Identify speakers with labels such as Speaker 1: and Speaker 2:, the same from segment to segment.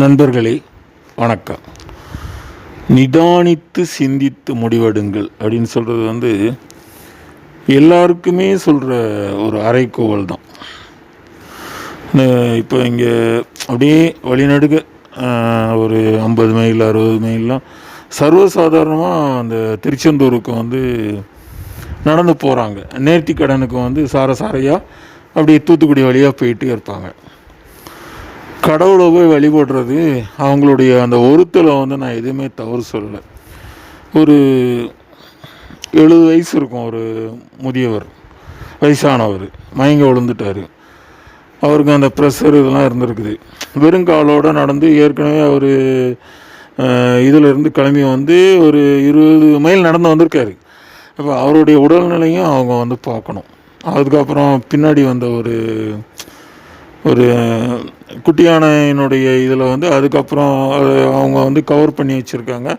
Speaker 1: நண்பர்களே வணக்கம். நிதானித்து சிந்தித்து முடிவெடுங்கள் அப்படின்னு சொல்கிறது வந்து எல்லாருக்குமே சொல்கிற ஒரு அறைக்கோவல் தான். இப்போ இங்கே அப்படியே வழிநடுக ஒரு ஐம்பது மைல் அறுபது மைல்லாம் சர்வசாதாரணமாக அந்த திருச்செந்தூருக்கு வந்து நடந்து போகிறாங்க நேர்த்தி கடனுக்கு வந்து சார சாரையாக அப்படியே தூத்துக்குடி வழியாக போயிட்டு இருப்பாங்க. கடவுளை போய் வழிபடுறது அவங்களுடைய அந்த ஒருத்தலை வந்து நான் எதுவுமே தவறு சொல்லலை. ஒரு எழுபது வயசு இருக்கும் ஒரு முதியவர் வயசானவர் மயங்க விழுந்துட்டார். அவருக்கு அந்த ப்ரெஷர் இதெல்லாம் இருந்திருக்குது. வெறும் காலோட நடந்து ஏற்கனவே அவர் இதிலிருந்து கிளம்பி வந்து ஒரு இருபது மைல் நடந்து வந்திருக்காரு. அப்போ அவருடைய உடல்நிலையும் அவங்க வந்து பார்க்கணும். அதுக்கப்புறம் பின்னாடி வந்த ஒரு ஒரு குட்டி யானையினுடைய இதில் வந்து அதுக்கப்புறம் அவங்க வந்து கவர் பண்ணி வச்சுருக்காங்க.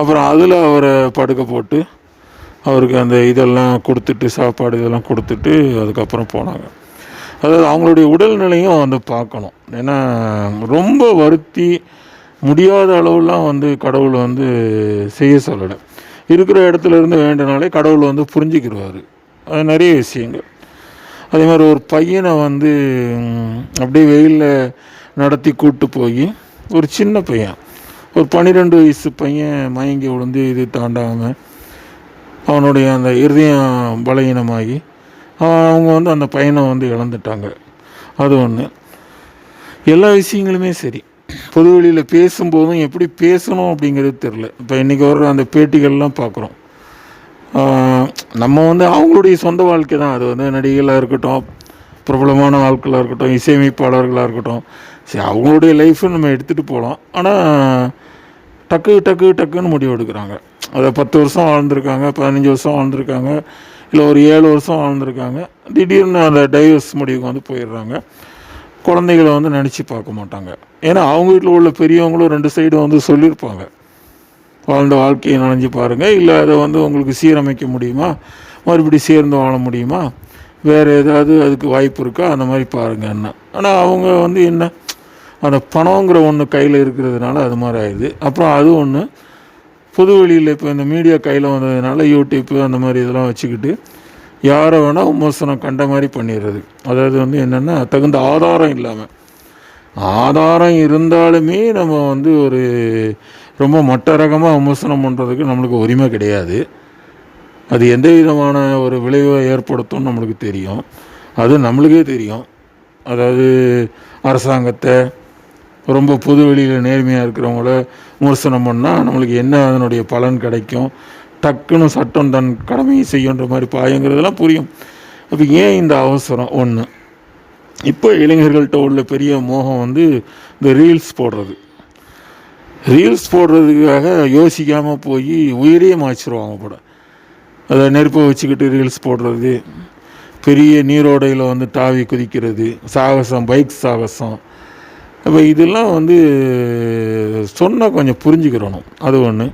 Speaker 1: அப்புறம் அதில் அவரை படுக்க போட்டு அவருக்கு அந்த இதெல்லாம் கொடுத்துட்டு சாப்பாடு இதெல்லாம் கொடுத்துட்டு அதுக்கப்புறம் போனாங்க. அதாவது அவங்களுடைய உடல்நிலையும் வந்து பார்க்கணும். ஏன்னா ரொம்ப வருத்தி முடியாத அளவுலாம் வந்து கடவுள் வந்து செய்ய சொல்லலை. இருக்கிற இடத்துல இருந்து வேண்டினாலே கடவுள் வந்து புரிஞ்சுக்கிடுவார் அது நிறைய விஷயங்கள். அதே மாதிரி ஒரு பையனை வந்து அப்படியே வெயிலில் நடத்தி கூட்டு போய் ஒரு சின்ன பையன் ஒரு பன்னிரெண்டு வயசு பையன் மயங்கி விழுந்து இது தாண்டாமல் அவனுடைய அந்த இருதயம் பலகீனமாகி அவங்க வந்து அந்த பையனை வந்து இழந்துட்டாங்க. அது ஒன்று எல்லா விஷயங்களுமே சரி. பொதுவெளியில் பேசும்போதும் எப்படி பேசணும் அப்படிங்கிறது தெரில இப்போ இன்றைக்கி வர்ற அந்த பேட்டிகள்லாம் பார்க்குறோம் நம்ம வந்து அவங்களுடைய சொந்த வாழ்க்கை தான். அது வந்து நடிகைகளாக இருக்கட்டும் பிரபலமான ஆட்களாக இருக்கட்டும் இசையமைப்பாளர்களாக இருக்கட்டும். சரி அவங்களுடைய லைஃப்பை நம்ம எடுத்துகிட்டு போகலாம் ஆனால் டக்கு டக்கு டக்குன்னு முடிவு எடுக்கிறாங்க. அதை பத்து வருஷம் வாழ்ந்துருக்காங்க பதினஞ்சு வருஷம் வாழ்ந்துருக்காங்க இல்லை ஒரு ஏழு வருஷம் வாழ்ந்துருக்காங்க. திடீர்னு அந்த டைவர்ஸ் முடிவுக்கு வந்து போயிடுறாங்க. குழந்தைகளை வந்து நினச்சி பார்க்க மாட்டாங்க. ஏன்னா அவங்க வீட்டில் உள்ள பெரியவங்களும் ரெண்டு சைடும் வந்து சொல்லியிருப்பாங்க. வாழ்ந்த வாழ்க்கையை நினைஞ்சு பாருங்கள் இல்லை அதை வந்து உங்களுக்கு சீரமைக்க முடியுமா? மறுபடியும் சேர்ந்து வாழ முடியுமா? வேறு ஏதாவது அதுக்கு வாய்ப்பு இருக்கா? அந்த மாதிரி பாருங்க என்ன ஆனால் அவங்க வந்து என்ன அந்த பணங்கிற ஒன்று கையில் இருக்கிறதுனால அது மாதிரி ஆயிடுது. அப்புறம் அது ஒன்று பொது வெளியில் இப்போ இந்த மீடியா கையில் வந்ததுனால யூடியூப்பு அந்த மாதிரி இதெல்லாம் வச்சுக்கிட்டு யாரை வேணால் விமர்சனம் கண்ட மாதிரி பண்ணிடுறது. அதாவது வந்து என்னென்னா தகுந்த ஆதாரம் இல்லாமல் ஆதாரம் இருந்தாலுமே நம்ம வந்து ஒரு ரொம்ப மொட்டை ரகமாக விமர்சனம் பண்ணுறதுக்கு நம்மளுக்கு உரிமை கிடையாது. அது எந்த விதமான ஒரு விளைவை ஏற்படுத்தும்னு நம்மளுக்கு தெரியும். அது நம்மளுக்கே தெரியும். அதாவது அரசாங்கத்தை ரொம்ப பொது வெளியில் நேர்மையாக இருக்கிறவங்கள விமர்சனம் பண்ணால் நம்மளுக்கு என்ன அதனுடைய பலன் கிடைக்கும்? டக்குன்னு சட்டம் தன் கடமையை செய்யுன்ற மாதிரி பாயங்கிறதெல்லாம் புரியும். அப்போ ஏன் இந்த அவசரம்? ஒன்று இப்போ இளைஞர்கள்ட்ட உள்ள பெரிய மோகம் வந்து இந்த ரீல்ஸ் போடுறது. ரீல்ஸ் போடுறதுக்காக யோசிக்காமல் போய் உயிரையே மாய்ச்சிருவாங்க கூட அதை நெருப்பை வச்சுக்கிட்டு ரீல்ஸ் போடுறது பெரிய நீரோடையில் வந்து தாவி குதிக்கிறது சாகசம் பைக் சாகசம். அப்போ இதெல்லாம் வந்து சொன்னால் கொஞ்சம் புரிஞ்சுக்கிறணும். அது ஒன்று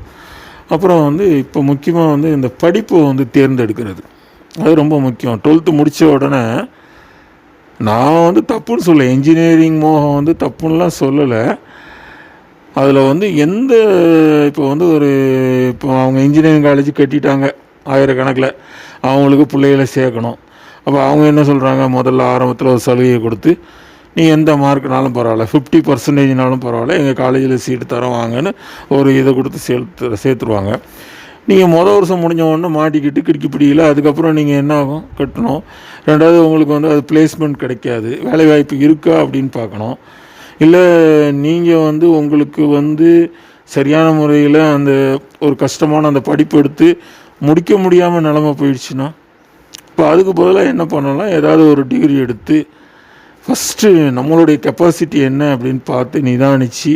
Speaker 1: அப்புறம் வந்து இப்போ முக்கியமாக வந்து இந்த படிப்பை வந்து தேர்ந்தெடுக்கிறது. அது ரொம்ப முக்கியம். டுவெல்த்து முடித்த உடனே நான் வந்து தப்புன்னு சொல்ல இன்ஜினியரிங் மோகம் வந்து தப்புன்னெலாம் சொல்லலை. அதில் வந்து எந்த இப்போ வந்து ஒரு இப்போ அவங்க இன்ஜினியரிங் காலேஜ் கட்டிட்டாங்க ஆயிரக்கணக்கில். அவங்களுக்கு பிள்ளைகளை சேர்க்கணும். அப்போ அவங்க என்ன சொல்கிறாங்க முதல்ல ஆரம்பத்தில் ஒரு சலுகையை கொடுத்து நீ எந்த மார்க்னாலும் பரவாயில்ல ஃபிஃப்டி பர்சன்டேஜ்னாலும் பரவாயில்ல எங்கள் காலேஜில் சீட்டு தரோம் வாங்கன்னு ஒரு இதை கொடுத்து சேர்த்து சேர்த்துருவாங்க. நீங்கள் மொதல் வருஷம் முடிஞ்ச உடனே மாட்டிக்கிட்டு கிடுக்கி பிடிக்கல அதுக்கப்புறம் நீங்கள் என்ன ஆகும்? கட்டணும். ரெண்டாவது உங்களுக்கு வந்து அது பிளேஸ்மெண்ட் கிடைக்காது. வேலைவாய்ப்பு இருக்கா அப்படின்னு பார்க்கணும். இல்லை நீங்கள் வந்து உங்களுக்கு வந்து சரியான முறையில் அந்த ஒரு கஷ்டமான அந்த படிப்பு எடுத்து முடிக்க முடியாமல் நிலமை போயிடுச்சுன்னா இப்போ அதுக்கு பதிலாக என்ன பண்ணலாம்? ஏதாவது ஒரு டிகிரி எடுத்து ஃபஸ்ட்டு நம்மளுடைய கெப்பாசிட்டி என்ன அப்படின்னு பார்த்து நிதானித்து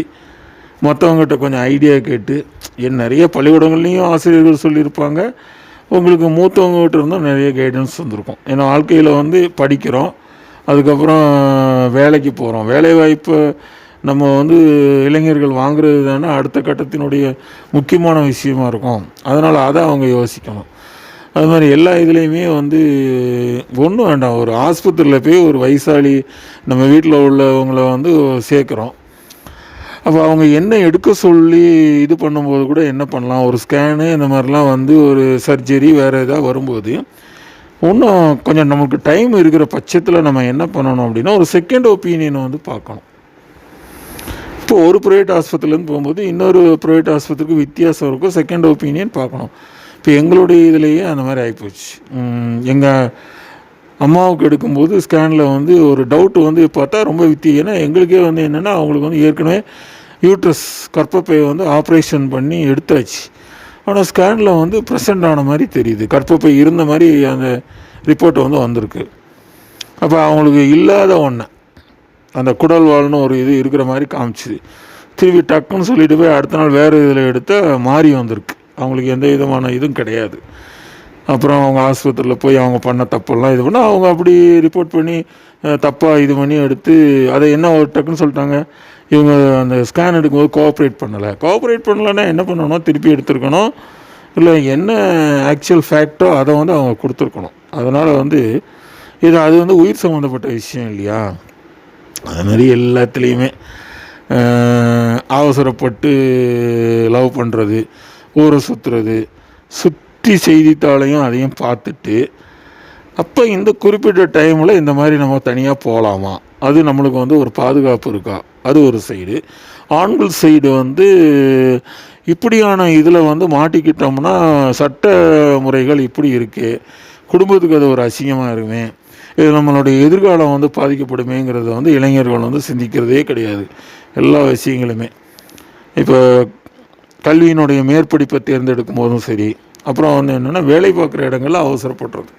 Speaker 1: மற்றவங்ககிட்ட கொஞ்சம் ஐடியா கேட்டு என் நிறைய பள்ளிக்கூடங்கள்லேயும் ஆசிரியர்கள் சொல்லியிருப்பாங்க. உங்களுக்கு மூத்தவங்ககிட்ட இருந்தும் நிறைய கைடன்ஸ் வந்திருக்கும் ஏன்னா வாழ்க்கையில் வந்து படிக்கிறோம். அதுக்கப்புறம் வேலைக்கு போகிறோம் வேலைவாய்ப்பு நம்ம வந்து இளைஞர்கள் வாங்குறது தானே அடுத்த கட்டத்தினுடைய முக்கியமான விஷயமா இருக்கும். அதனால் அதை அவங்க யோசிக்கணும். அது மாதிரி எல்லா இதுலேயுமே வந்து ஒன்றும் வேண்டாம். ஒரு ஆஸ்பத்திரியில் போய் ஒரு வயசாளி நம்ம வீட்டில் உள்ளவங்களை வந்து சேர்க்குறோம். அப்போ அவங்க என்ன எடுக்க சொல்லி இது பண்ணும்போது கூட என்ன பண்ணலாம்? ஒரு ஸ்கேனு இந்த மாதிரிலாம் வந்து ஒரு சர்ஜரி வேறு எதாவது வரும்போது இன்னும் கொஞ்சம் நமக்கு டைம் இருக்கிற பட்சத்தில் நம்ம என்ன பண்ணணும் அப்படின்னா ஒரு செகண்ட் ஒப்பீனியனை வந்து பார்க்கணும். இப்போ ஒரு ப்ரைவேட் ஆஸ்பத்திரிலேருந்து போகும்போது இன்னொரு ப்ரைவேட் ஆஸ்பத்திரிக்கு வித்தியாசம் இருக்கும் செகண்ட் ஒப்பீனியன் பார்க்கணும். இப்போ எங்களுடைய இதுலேயே அந்த மாதிரி ஆகிப்போச்சு எங்கள் அம்மாவுக்கு எடுக்கும்போது ஸ்கேனில் வந்து ஒரு டவுட்டு வந்து பார்த்தா ரொம்ப வித்தி. ஏன்னா எங்களுக்கே வந்து என்னென்னா அவங்களுக்கு வந்து ஏற்கனவே யூட்ரஸ் கர்ப்பப்பை வந்து ஆப்ரேஷன் பண்ணி எடுத்தாச்சு. ஆனால் ஸ்கேனில் வந்து ப்ரெசൻ്ட் ஆன மாதிரி தெரியுது. கற்பப்பை இருந்த மாதிரி அந்த ரிப்போர்ட் வந்து வந்திருக்கு. அப்போ அவங்களுக்கு இல்லாத ஒன்று அந்த குடல் வாழ்னு ஒரு இது இருக்கிற மாதிரி காமிச்சுது. திருப்பி டக்குன்னு சொல்லிட்டு போய் அடுத்த நாள் வேறு இதில் எடுத்தால் மாறி வந்திருக்கு. அவங்களுக்கு எந்த விதமான இதுவும் கிடையாது. அப்புறம் அவங்க ஆஸ்பத்திரியில் போய் அவங்க பண்ண தப்பெல்லாம் இது பண்ணால் அவங்க அப்படி ரிப்போர்ட் பண்ணி தப்பாக இது பண்ணி எடுத்து அதை என்ன ஒரு டக்குன்னு சொல்லிட்டாங்க? இவங்க அந்த ஸ்கேன் எடுக்கும்போது கோஆப்ரேட் பண்ணலை. கோஆப்ரேட் பண்ணலைன்னா என்ன பண்ணணும்? திருப்பி எடுத்துருக்கணும். இல்லை என்ன ஆக்சுவல் ஃபேக்டோ அதை வந்து அவங்க கொடுத்துருக்கணும். அதனால் வந்து இது அது வந்து உயிர் சம்மந்தப்பட்ட விஷயம் இல்லையா? அது மாதிரி எல்லாத்துலேயுமே அவசரப்பட்டு லவ் பண்ணுறது ஊரை சுற்றுறது சுற்றி செய்தித்தாளையும் அதையும் பார்த்துட்டு அப்போ இந்த குறிப்பிட்ட டைமில் இந்த மாதிரி நம்ம தனியாக போகலாமா அது நம்மளுக்கு வந்து ஒரு பாதுகாப்பு இருக்கா? அது ஒரு சைடு. ஆண்கள் சைடு வந்து இப்படியான இதில் வந்து மாட்டிக்கிட்டோம்னா சட்ட முறைகள் இப்படி இருக்குது குடும்பத்துக்கு அது ஒரு அசிங்கமாக இருக்குமே. இது நம்மளுடைய எதிர்காலம் வந்து பாதிக்கப்படுமேங்கிறத வந்து இளைஞர்கள் வந்து சிந்திக்கிறதே கிடையாது. எல்லா விஷயங்களுமே. இப்போ கல்வியினுடைய மேற்படிப்பை தேர்ந்தெடுக்கும் போதும் சரி. அப்புறம் வந்து என்னென்னா வேலை பார்க்குற இடங்களில் அவசரப்படுறது.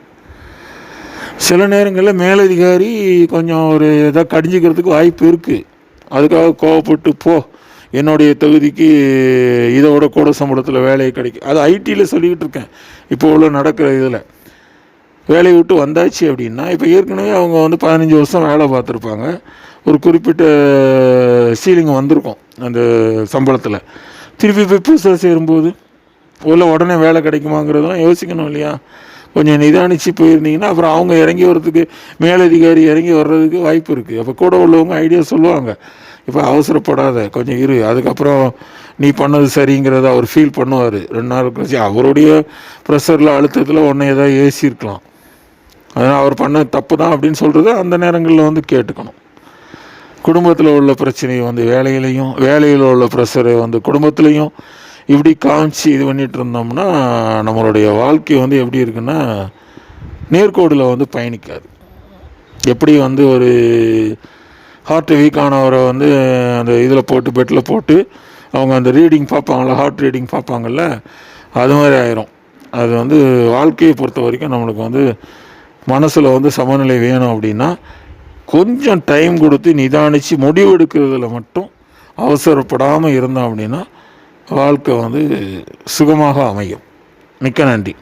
Speaker 1: சில நேரங்களில் மேலதிகாரி கொஞ்சம் ஒரு இதாக கடிஞ்சிக்கிறதுக்கு வாய்ப்பு இருக்குது அதுக்காக கோவப்பட்டு போ. என்னுடைய தகுதிக்கு இதோட கூட சம்பளத்தில் வேலையை கிடைக்கும் அது ஐடியில் சொல்லிக்கிட்டு இருக்கேன். இப்போ உள்ள நடக்கிற இதில். வேலையை விட்டு வந்தாச்சு அப்படின்னா இப்போ ஏற்கனவே அவங்க வந்து பதினஞ்சு வருஷம் வேலை பார்த்துருப்பாங்க. ஒரு குறிப்பிட்ட சீலிங் வந்திருக்கும் அந்த சம்பளத்தில். திருப்பி போய் புதுசாக சேரும்போது உள்ள உடனே வேலை கிடைக்குமாங்கிறதெல்லாம் யோசிக்கணும் இல்லையா? கொஞ்சம் நிதானித்து போயிருந்தீங்கன்னா அப்புறம் அவங்க இறங்கி வர்றதுக்கு மேலதிகாரி இறங்கி வர்றதுக்கு வாய்ப்பு இருக்குது அப்போ கூட உள்ளவங்க ஐடியா சொல்லுவாங்க. இப்போ அவசரப்படாத கொஞ்சம் இரு. அதுக்கப்புறம் நீ பண்ணது சரிங்கிறத அவர் ஃபீல் பண்ணுவார். ரெண்டு நாள் கழிச்சு அவருடைய ப்ரெஷரில் அழுத்தத்தில் உடனே ஏதாவது ஏசியிருக்கலாம் அதனால் அவர் பண்ண தப்பு தான் அப்படின்னு சொல்கிறத அந்த நேரங்களில் வந்து கேட்டுக்கணும். குடும்பத்தில் உள்ள பிரச்சனையை வந்து வேலையிலையும் வேலையில் உள்ள ப்ரெஷரை வந்து குடும்பத்துலேயும் இப்படி காமிச்சு இது பண்ணிட்டு இருந்தோம்னா நம்மளுடைய வாழ்க்கை வந்து எப்படி இருக்குன்னா நேர்கோடில் வந்து பயணிக்காது. எப்படி வந்து ஒரு ஹார்ட் வீக்கானவரை வந்து அந்த இதில் போட்டு பெட்டில் போட்டு அவங்க அந்த ரீடிங் பார்ப்பாங்கள ஹார்ட் ரீடிங் பார்ப்பாங்கல்ல அது மாதிரி ஆயிரும். அது வந்து வாழ்க்கையை பொறுத்த வரைக்கும் நம்மளுக்கு வந்து மனசில் வந்து சமநிலை வேணும் அப்படின்னா கொஞ்சம் டைம் கொடுத்து நிதானித்து முடிவெடுக்கிறதுல மட்டும் அவசரப்படாமல் இருந்தோம் அப்படின்னா வாழ்க்கை வந்து சுகமாக அமையும். மிக்க நன்றி.